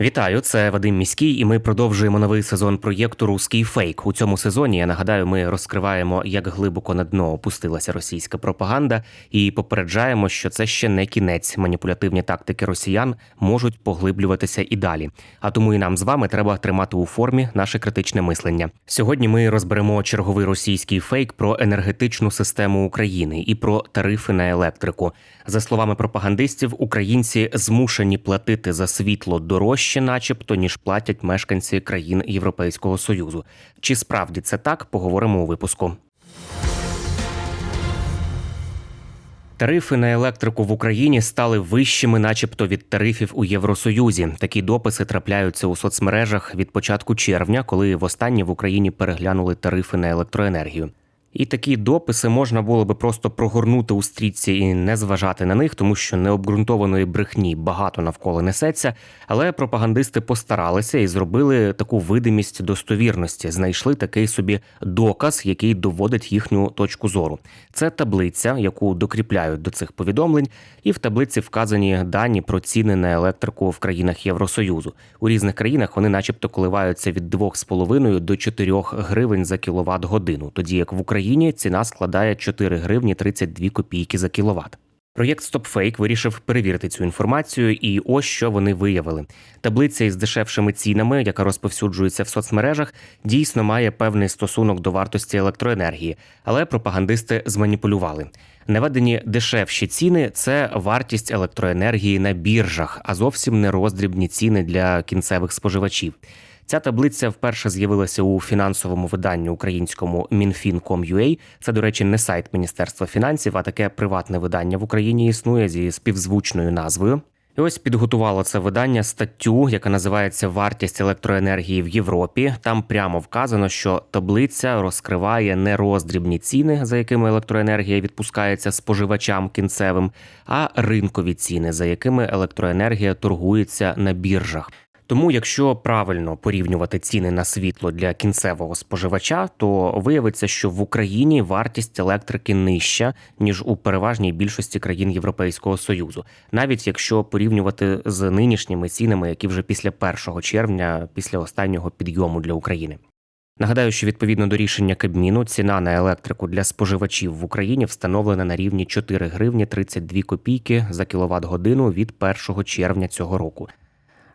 Вітаю, це Вадим Міський, і ми продовжуємо новий сезон проєкту Руський фейк. У цьому сезоні я нагадаю, ми розкриваємо, як глибоко на дно опустилася російська пропаганда, і попереджаємо, що це ще не кінець. Маніпулятивні тактики росіян можуть поглиблюватися і далі. А тому і нам з вами треба тримати у формі наше критичне мислення. Сьогодні ми розберемо черговий російський фейк про енергетичну систему України і про тарифи на електрику. За словами пропагандистів, українці змушені платити за світло дорожче, начебто, ніж платять мешканці країн Європейського союзу. Чи справді це так? Поговоримо у випуску. Тарифи на електрику в Україні стали вищими, начебто, від тарифів у Євросоюзі. Такі дописи трапляються у соцмережах від початку червня, коли востаннє в Україні переглянули тарифи на електроенергію. І такі дописи можна було би просто прогорнути у стрічці і не зважати на них, тому що необґрунтованої брехні багато навколо несеться. Але пропагандисти постаралися і зробили таку видимість достовірності. Знайшли такий собі доказ, який доводить їхню точку зору. Це таблиця, яку докріпляють до цих повідомлень, і в таблиці вказані дані про ціни на електрику в країнах Євросоюзу. У різних країнах вони, начебто, коливаються від 2,5 до 4 гривень за кіловат годину, тоді як в Україні ціна складає 4 гривні 32 копійки за кіловат. Проєкт StopFake вирішив перевірити цю інформацію, і ось що вони виявили. Таблиця із дешевшими цінами, яка розповсюджується в соцмережах, дійсно має певний стосунок до вартості електроенергії, але пропагандисти зманіпулювали. Наведені дешевші ціни це вартість електроенергії на біржах, а зовсім не роздрібні ціни для кінцевих споживачів. Ця таблиця вперше з'явилася у фінансовому виданні українському Мінфін.com.ua. Це, до речі, не сайт Міністерства фінансів, а таке приватне видання в Україні існує зі співзвучною назвою. І ось підготувало це видання статтю, яка називається Вартість електроенергії в Європі. Там прямо вказано, що таблиця розкриває не роздрібні ціни, за якими електроенергія відпускається споживачам кінцевим, а ринкові ціни, за якими електроенергія торгується на біржах. Тому, якщо правильно порівнювати ціни на світло для кінцевого споживача, то виявиться, що в Україні вартість електрики нижча ніж у переважній більшості країн Європейського союзу, навіть якщо порівнювати з нинішніми цінами, які вже після 1 червня, після останнього підйому для України. Нагадаю, що відповідно до рішення Кабміну ціна на електрику для споживачів в Україні встановлена на рівні 4 гривні 32 копійки за кіловат годину від 1 червня цього року.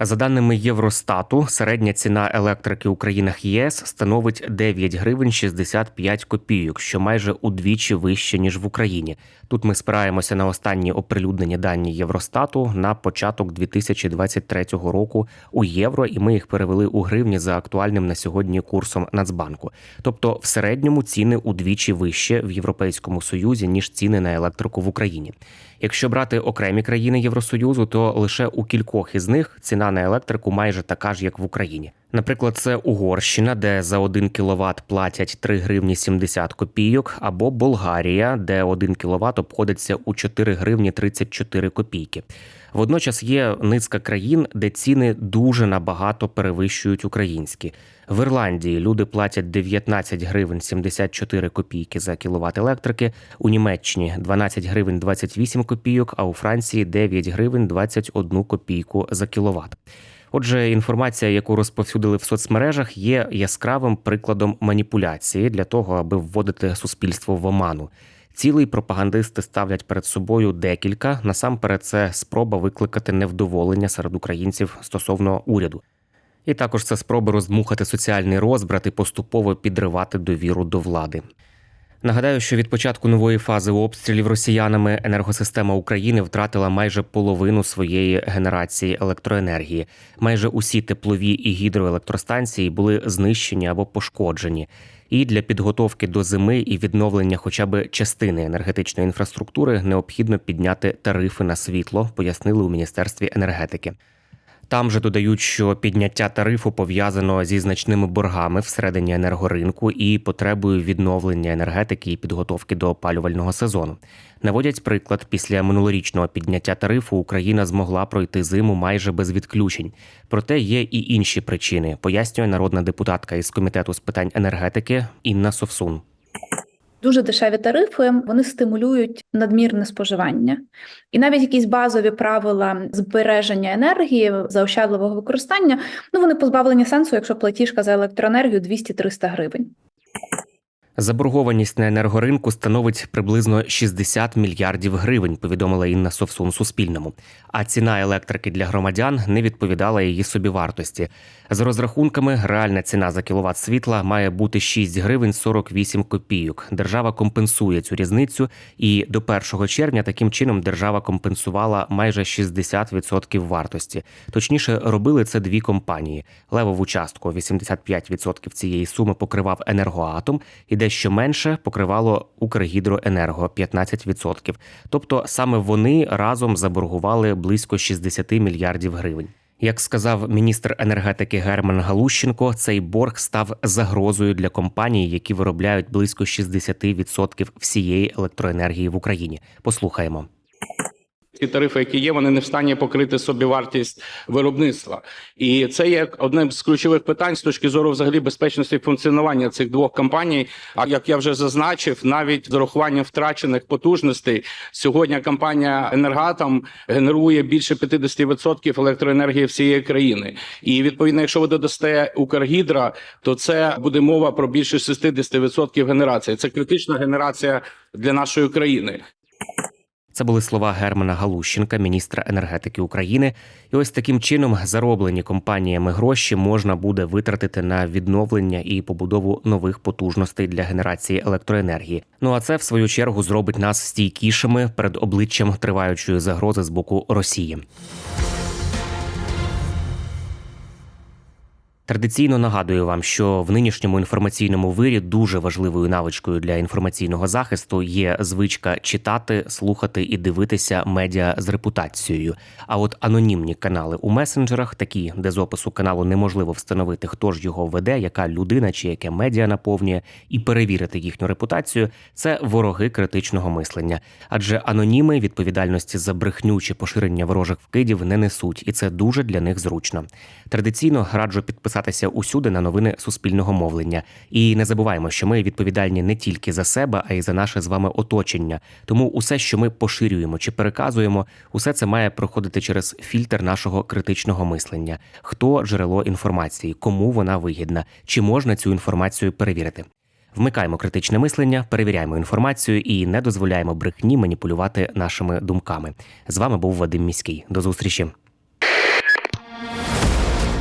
За даними Євростату, середня ціна електрики у країнах ЄС становить 9 гривень 65 копійок, що майже удвічі вище ніж в Україні. Тут ми спираємося на останні оприлюднені дані Євростату на початок 2023 року у євро, і ми їх перевели у гривні за актуальним на сьогодні курсом Нацбанку. Тобто, в середньому ціни удвічі вище в Європейському Союзі ніж ціни на електрику в Україні. Якщо брати окремі країни Євросоюзу, то лише у кількох із них ціна на електрику майже така ж, як в Україні. Наприклад, це Угорщина, де за 1 кВт платять 3 гривні 70 копійок, або Болгарія, де 1 кВт обходиться у 4 гривні 34 копійки. Водночас є низка країн, де ціни дуже набагато перевищують українські. В Ірландії люди платять 19 гривень 74 копійки за кіловат електрики, у Німеччині 12 гривень 28 копійок, а у Франції 9 гривень 21 копійку за кіловат. Отже, інформація, яку розповсюдили в соцмережах, є яскравим прикладом маніпуляції для того, аби вводити суспільство в оману. Цілий пропагандисти ставлять перед собою декілька. Насамперед, це спроба викликати невдоволення серед українців стосовно уряду. І також це спроби роздмухати соціальний розбрат і поступово підривати довіру до влади. Нагадаю, що від початку нової фази обстрілів росіянами енергосистема України втратила майже половину своєї генерації електроенергії. Майже усі теплові і гідроелектростанції були знищені або пошкоджені. І для підготовки до зими і відновлення хоча б частини енергетичної інфраструктури необхідно підняти тарифи на світло, пояснили у міністерстві енергетики. Там же додають, що підняття тарифу пов'язано зі значними боргами всередині енергоринку і потребою відновлення енергетики і підготовки до опалювального сезону. Наводять приклад, після минулорічного підняття тарифу Україна змогла пройти зиму майже без відключень. Проте є і інші причини, пояснює народна депутатка із комітету з питань енергетики Інна Совсун. Дуже дешеві тарифи вони стимулюють надмірне споживання, і навіть якісь базові правила збереження енергії заощадливого використання ну вони позбавлені сенсу, якщо платіжка за електроенергію 200-300 гривень. Заборгованість на енергоринку становить приблизно 60 мільярдів гривень, повідомила Інна Совсун Суспільному. А ціна електрики для громадян не відповідала її собівартості. За розрахунками, реальна ціна за кіловат світла має бути 6 гривень 48 копійок. Держава компенсує цю різницю, і до 1 червня таким чином держава компенсувала майже 60% вартості. Точніше, робили це дві компанії. Левову частку 85% цієї суми покривав енергоатом і дещо менше покривало Укргідроенерго 15%. Тобто саме вони разом заборгували близько 60 мільярдів гривень. Як сказав міністр енергетики Герман Галущенко, цей борг став загрозою для компаній, які виробляють близько 60% всієї електроенергії в Україні. Послухаємо. Ті тарифи, які є, вони не в стані покрити собівартість виробництва, і це є одним з ключових питань з точки зору взагалі безпечності функціонування цих двох компаній. А як я вже зазначив, навіть з урахуванням втрачених потужностей, сьогодні компанія Енергатом генерує більше 50% електроенергії всієї країни. І відповідно, якщо ви додасте Укргідра, то це буде мова про більше 60% генерації. Це критична генерація для нашої країни. Це були слова Германа Галущенка, міністра енергетики України. І ось таким чином зароблені компаніями гроші можна буде витратити на відновлення і побудову нових потужностей для генерації електроенергії. Ну а це в свою чергу зробить нас стійкішими перед обличчям триваючої загрози з боку Росії. Традиційно нагадую вам, що в нинішньому інформаційному вирі дуже важливою навичкою для інформаційного захисту є звичка читати, слухати і дивитися медіа з репутацією. А от анонімні канали у месенджерах, такі, де з опису каналу неможливо встановити, хто ж його веде, яка людина чи яке медіа наповнює, і перевірити їхню репутацію, це вороги критичного мислення. Адже аноніми відповідальності за брехню чи поширення ворожих вкидів не несуть, і це дуже для них зручно. Традиційно раджу підписатися усюди на новини суспільного мовлення. І не забуваємо, що ми відповідальні не тільки за себе, а й за наше з вами оточення. Тому усе, що ми поширюємо чи переказуємо, усе це має проходити через фільтр нашого критичного мислення. Хто джерело інформації, кому вона вигідна, чи можна цю інформацію перевірити. Вмикаємо критичне мислення, перевіряємо інформацію і не дозволяємо брехні маніпулювати нашими думками. З вами був Вадим Міський. До зустрічі.